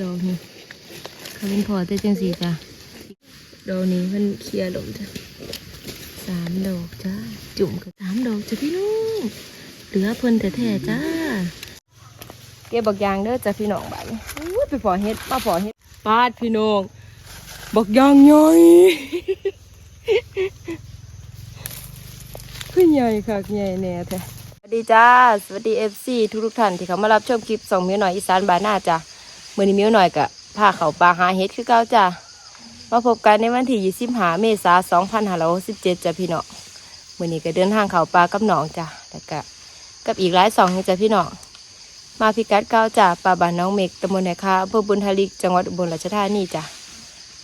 ดอกนี้เขาเป็นพอแต่จังสีจ้ะดอกนี้มันเคลียร์ลงจ้ะสามดอกจ้าจุ่มกับสามดอกจ้ะพี่น้องเหลือเพิ่นแต่แท้ๆจ้าเก็บบักยางเด้อจ้ะพี่น้องบัดอู้ไปพอเฮ็ดมาพอเฮ็ดปาดพี่น้องบักยางใหญ่ขึ้นใหญ่คักใหญ่แน่แท้สวัสดีจ้า สวัสดีเอฟซีทุกทุกท่านที่เขามารับชมคลิปสองเมียวหน่อยอีสานบานหน้าจ้ะ มื่อนี้มียวหน่อยกะพาเขาปลาหาเฮ็ดคือเก้าจ้ะมาพบกันในวันที่ยี่สิบหาเมษาสองพันห้าร้อยสิบเจ็ดจ้ะพี่น้องมื่อนี้ก็เดินทางเขาปลากับหนองจ้ะแล้วก็กับอีกหลายสองจ้ะพี่น้องมาพิกัดเก้าจ้ะปลาบ้านน้องเมกตำบลไหนคะอำเภอบุญทลิกจังหวัดอุบลราชธานีจ้ะ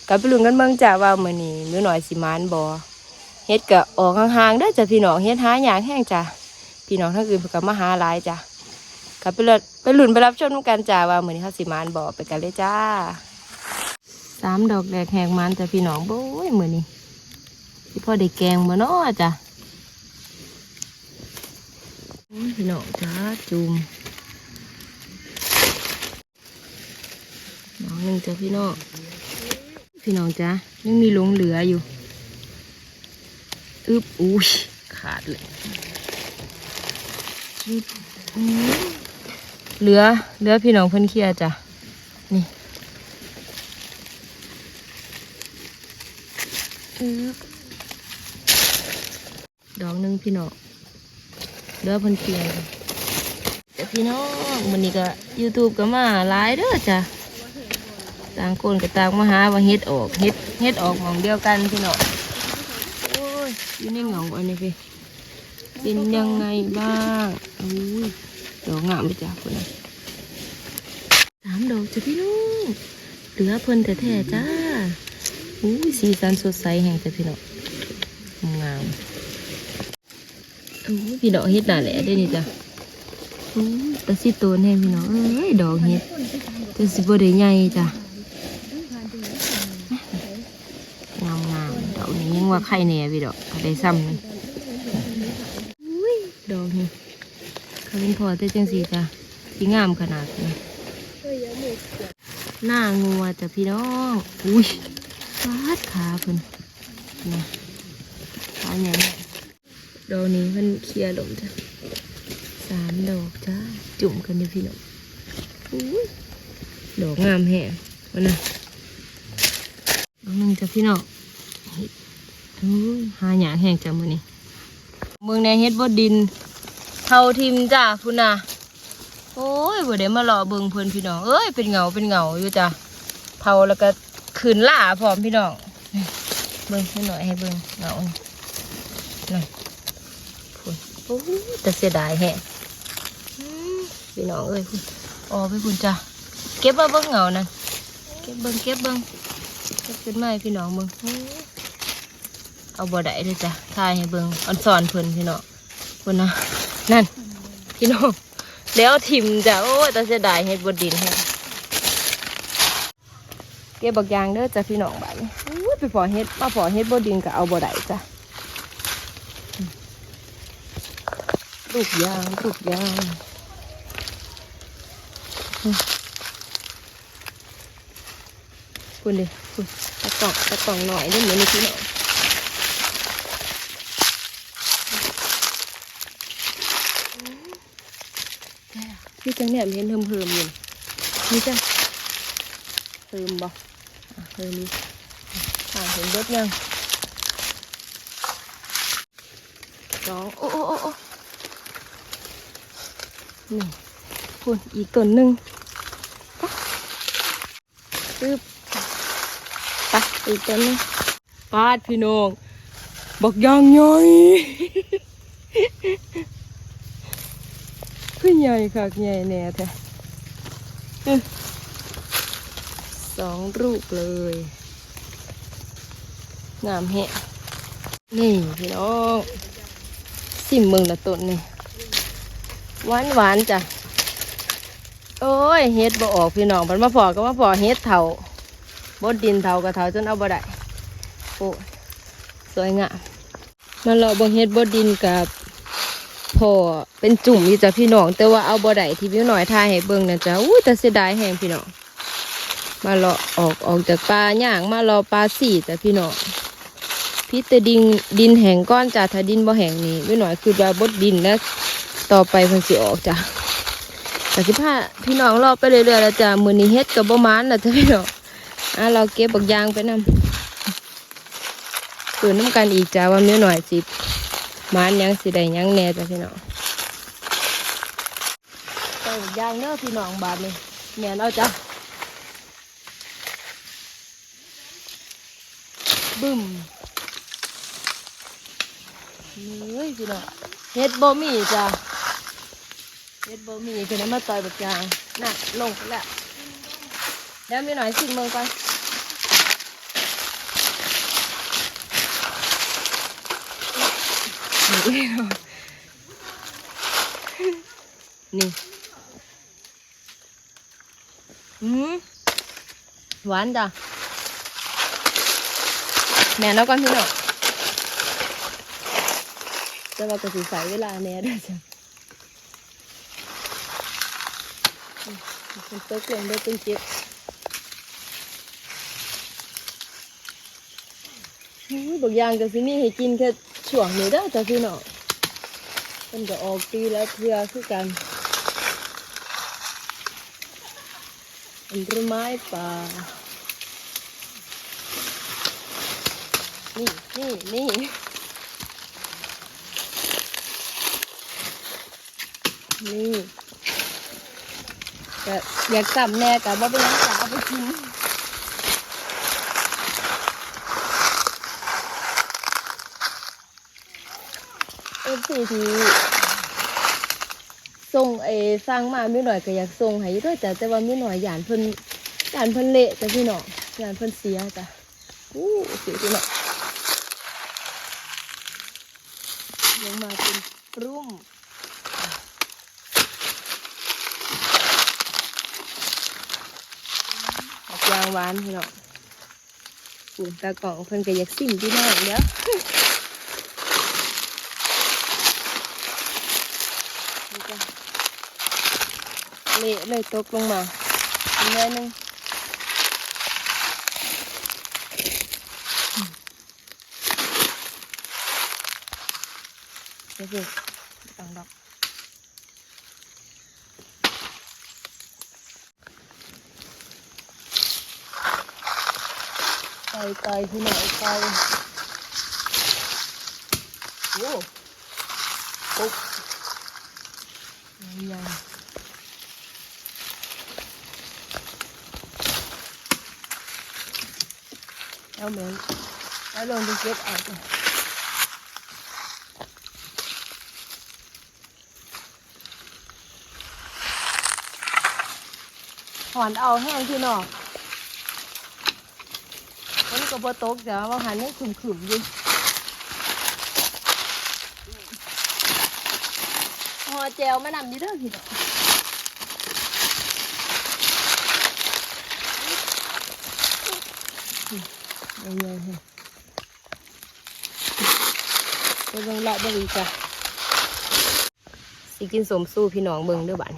กับไปลุ้นกันเบิ่งจ้ะว่ามื่อนี้มียวหน่อยสิมานบ่เฮ็ดก็ออกห่างๆเด้อจ้ะพี่น้องเฮ็ดหาอย่างแห้งจ้ะพี่น้องทั้งอื่นเพิ่นก็มาหาหลายจ้ะ ก็ไปเลยไปหลุนไปรับชมนำกันจ้ะว่าเหมือนี้เฮาสิมานบ่ไปกันเลยจ้าสามดอกแดกแหกมันจ้ะพี่น้องโบ้ยมื้อนี้สิพอได้แกงบ่เนาะจ้ะพี่น้องจ้าจุ่มน้องหนึ่งจ้ะพี่น้องพี่น้องจ้ะยังมีหลงเหลืออยู่อึบอุ้ยขาดเลยอึบอื้อ เหลือเหลือพี่น้องเพิ่อนเคลียร์จ้ะนี่ดอกหนึ่งพี่น้องเหลือเพิ่อนเคลียร์จ้ะแต่พี่น้องวันนี้ก็ยูทูบก็มาหลายเด้อจ้ะต่างคนก็ต่างมาหาว่าเฮ็ดออกเฮ็ดเฮ็ดออกหมองเดียวกันพี่น้องโอ้ยอยู่ในเหงาอันนี้พี่เป็นยังไงบ้างอุ้ย ดอกงามไปจ้ะคนนสามดอกจ้ะพี่น้องเหลือเพิ่นแท้ๆจ้าอุ้ยสีสันสดใสแห่งจ้ะพี่น้องงามอุ้ยพี่ดอกเฮ็ดหนาแหละได้นี่จ้ะอุ้ยแตะสิโตนแห่งพี่น้องเอ้ยดอกเฮ็ดจะสิบ่ได้ใหญ่จ้ะงามงามดอกนี้ยังว่าไข่แหน่พี่ดอกได้ซ้ำนี่อุ้ยดอกนี้ เขาเป็นพอแต่จังสีจ้ะสีงามขนาดนี้หน้างัวจ้ะพี่น้อง อุ้ยฟาดขาเพิ่นนะขาใหญ่ดอกนี้มันเคลียร์ลงจ้ะสามดอกจ้าจุ่มกันอยู่พี่น้องอุ้ยดอกงามแฮะวันน่ะน้องหนึ่งจ้ะพี่น้องอุ้ยหาหยาแห้งจ้ะมื้อนี้เมืองในเฮ็ดบดดิน เท่าทิมจ้ะพุ่นนะโอ้ยบ่ได้มาหล่อเบิงเพิ่นพี่น้องเอ้ยเป็นเงาเป็นเงาอยู่จ้ะเท่าแล้วก็ขืนล่าพร้อมพี่น้องเบิงนิดหน่อยให้เบิงเงานั่นพุ่นโอ้ยแต่เสียดายแฮะพี่น้องเอ้ยพุ่นออกไปพุ่นจ้ะเก็บมาเบิงเงานั่นเก็บเบิงเก็บเบิ่งก็บขึ้นมาให้พี่น้องเบิงโอ้ยเอาบ่ได้เลยจ้ะถ่ายให้เบิงอันสอนเพิ่นพี่น้องพิ่นนะ นั่นพี่น้องแล้วทิมจ้ะโอ้ยแต่เสียดายเฮ็ดบดดินแฮะเก็บบักยางเด้อจ้ะพี่น้องบัดนี้อู้ยไปพอเฮ็ดมาพอเฮ็ดบดดินก็เอาบ่ได้จ้ะลูกยางลูกยางคุณดิคุณตะกองตะกองหน่อยได้เหมือนในที่ห น่อยพี่จังเนี่ยเห็นเพิ่มเพิ่มอยู่นี่จ้ะเพิ่มบ่อะเพิ่มนี่อ่าเห็นเบิดยังสองโอ้โอ้โอ้โอ้นี่คุณอีกต้นหนึ่งปึ๊บไปอีกตัวนึงปาดพี่น้องบักยางให ญ่ขึ้นใหญ่คักใหญ่แน่แท้สองลูกเลยงามแฮะนี่พี่น้องสิมเมืองละต้นนี่หวานหวานจ้ะโอ้ยเฮ็ดบ่ออกพี่น้องมันมาพอก็มาพอเฮ็ดเถาบดดินเทากระเทาจนเอาบ่ได้โอ้สวยงามมาเราะเบิ่งเฮ็ดบดดินกับ พ่อเป็นจุ่มอยู่จ้ะพี่น้อง แต่ว่าเอาบ่ได้ที่พี่น้อยทายให้เบิ่งนะจ๊ะอู้แต่เสียดายแฮงพี่น้องมาเลาะออกออกจากปลาย่างมารอปลาสี่จ้ะพี่น้องพี่แต่ดินดินแห้งก้อนจ้ะถ้าดินบ่แห้งนี่ไม่หน่อยคือว่าบดดินแล้วต่อไปพิ่นสิออกจ้ะแต่สิพาพี่น้องรอไปเรื่อยๆแล้วจ้ะมือนี้เฮ็ดกับบ่มานแล้วจ้ะพี่น้องอะเราเก็บบักยางไปนำตื่นน้ำกันอีกจ้ะว่าไม่หน่อยสิ มานยังสิได้ยังแหน่จ้ะพี่น้องไปบักยางเด้อพี่น้องบาดนี้แม่นเอาจ้ะบึ้มเฮ้ยพี่น้องเฮ็ดบ่มีจ้ะเฮ็ดบ่มีคือน้ำมาต่อยบักจางน่ะลงแล้วเดี๋ยวมีหน่อยสิเมืองก่อน นี่นี่อืมหวานจ้ะแม่แล้วก่อนพี่น้องจะเราก็สิใส่เวลาแน่ด้วยจ้ะมันตกลือด้ตึงเจ็บบางอย่างก็สิมีให้กินแค่ ช่วงนี้เด้จ้ะพี่น้องมันก็ออกปีแล้วเพื่อคือกันผลไม้ป่านี่นี่นี่นี่อยากจับแน่แต่ว่าเป็นยังจะเอาไปกิน เอฟซีที่ส่งไอ้สร้างมาไม่หน่อยก็อยากส่งให้อยู่ด้วยแต่แต่ว่าไม่หน่อยหยานเพิ่นหยานเพิ่นเละจ้ะพี่น้องหยานเพิ่นเสียจ้ะอู้เสียพี่น้องลงมาเป็นรุ้มออกยางหวานพี่น้องปุ่นตากล่องเพิ่นก็อยากสิ่งพี่น้องเด้อนี่จ้ะ เละเลยตกลงมาอีกหน้อยหนึงเดี๋ยวสิตังดอกไก่ไก่ที่ไหนไก่โอ้ปุ๊บยัง เอาเหมือนเอาลงไปเก็บเอาจ้ะถอนเอาแห้งที่นอกมันก็บ่ตกจ้ะว่าหันนี่ขึ้ขึ้มๆอยู่หอแจวมานำนี่เด้อพี่น้อง เอาเลยค่ะไปเบิ่งเลาะเบิ่งอีกจ้ะสิกินสมสู้พี่น้องเบิ่งเด้อบ้าน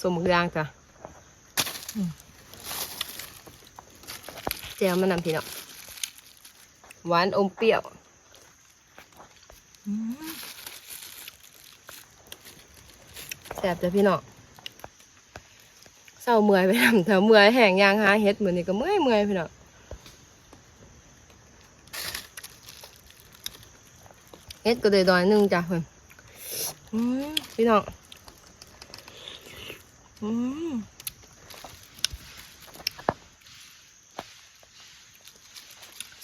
สมหมึกย่างจ้ะแจวมานำพี่น้องหวานอมเปรี้ยวแซ่บจ้ะพี่น้องเศร้าเมื่อยไปทำเถอะเมื่อยแห้งยางหาเฮ็ดเหมือนนี่ก็เมื่อยเมื่อยพี่น้อง เฮ็ดก็เลยดอยนึงจ้ะเพื่อนอืมพี่น้องอืม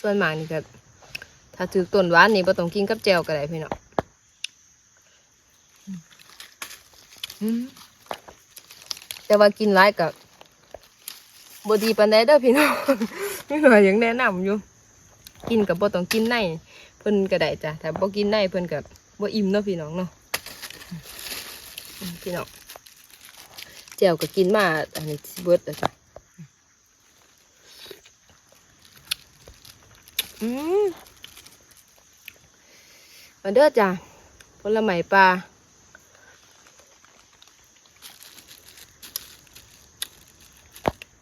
ส่วนมากนี่ก็ถ้าถือต้นหวานนี่บ่ต้องกินกับแจวก็ได้พี่น้องแต่ว่ากินหลายกับบดีปานใดเด้อพี่น้องนี่หน่อยยังแนะนำอยู่ กินกับบ่ต้องกินใน เพิ่นก็ได้จ้ะถ้าบ่กินในเพิ่นก็บ่อิ่มเนาะพี่น้องเนาะพี่น้องแจวก็กินมาอันนี้เบิดแล้วจ้ะอืมมาเด้อจ้ะผลไม้ปลา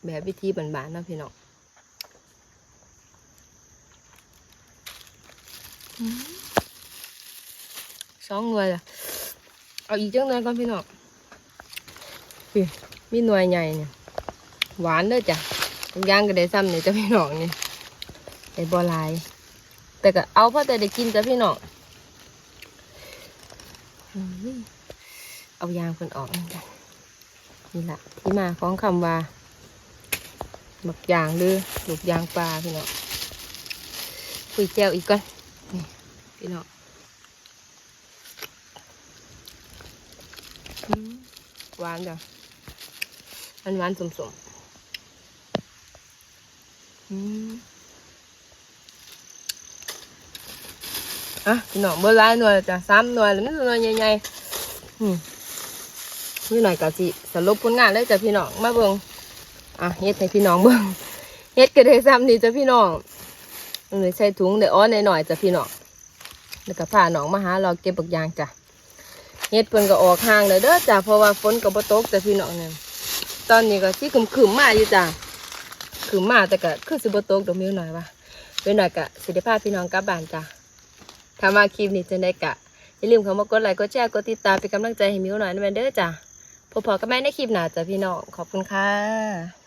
แบบวิธีบานๆเนาะพี่น้องอืม สองหน่วยละเอาอีกจังหน่อยก่อนพี่น้องพี่มีหน่วยใหญ่เนี่ยหวานเด้อจ้ะทุกอย่างก็ได้ซ้ำเนี่ยจ้ะพี่น้องนี่ได้บ่หลาย แต่ก็เอาเพราะแต่ได้กินจ้ะพี่น้องอืมเอายางเพิ่นออกเหมือนกันนี่แหละที่มาของคำว่าหมักยางหรือลูกยางปลาพี่น้องคุยแจวอีกก่อนนี่ พี่น้องอืมหวานจ้ะมันหวานสมๆอืมอะพี่น้องเบอร์ลายหน่วยจ้ะสามหน่วยหรือไม่หน่วยใหญ่ๆอืมนี่หน่อยกะสิสรุปผลงานเลยจ้ะพี่น้องมาเบิ่งอะเฮ็ดให้พี่น้องเบิ่งเฮ็ดก็ได้ซ้ำนี่จ้ะพี่น้องเลยใส่ถุงเดี๋ยวอ้อนหน่อยๆจ้ะพี่น้อง แล้วก็พาน้องมาหาเราเก็บบักยางจ้ะเฮ็ดเพิ่นก็ออกห่างเลยเด้อจ้ะเพราะว่าฝนก็บ่ตกจ้ะพี่น้องเนี่ยตอนนี้ก็สิครึมๆมาอยู่จ้ะครึมมาแต่ก็คือสิบ่ตกดอกมิ้วหน่อยว่าเว้นหน่อยก็สิได้พาพี่น้องกลับบ้านจ้ะถ้ามาคลิปนี้จะได้กะอย่าลืมเข้ามากดไลค์กดแชร์กดติดตามเป็นกำลังใจให้มิวหน่อยนะแมนเด้อจ้ะพบพอกันใหม่ในคลิปหน้าจ้ะพี่น้องขอบคุณค่ะ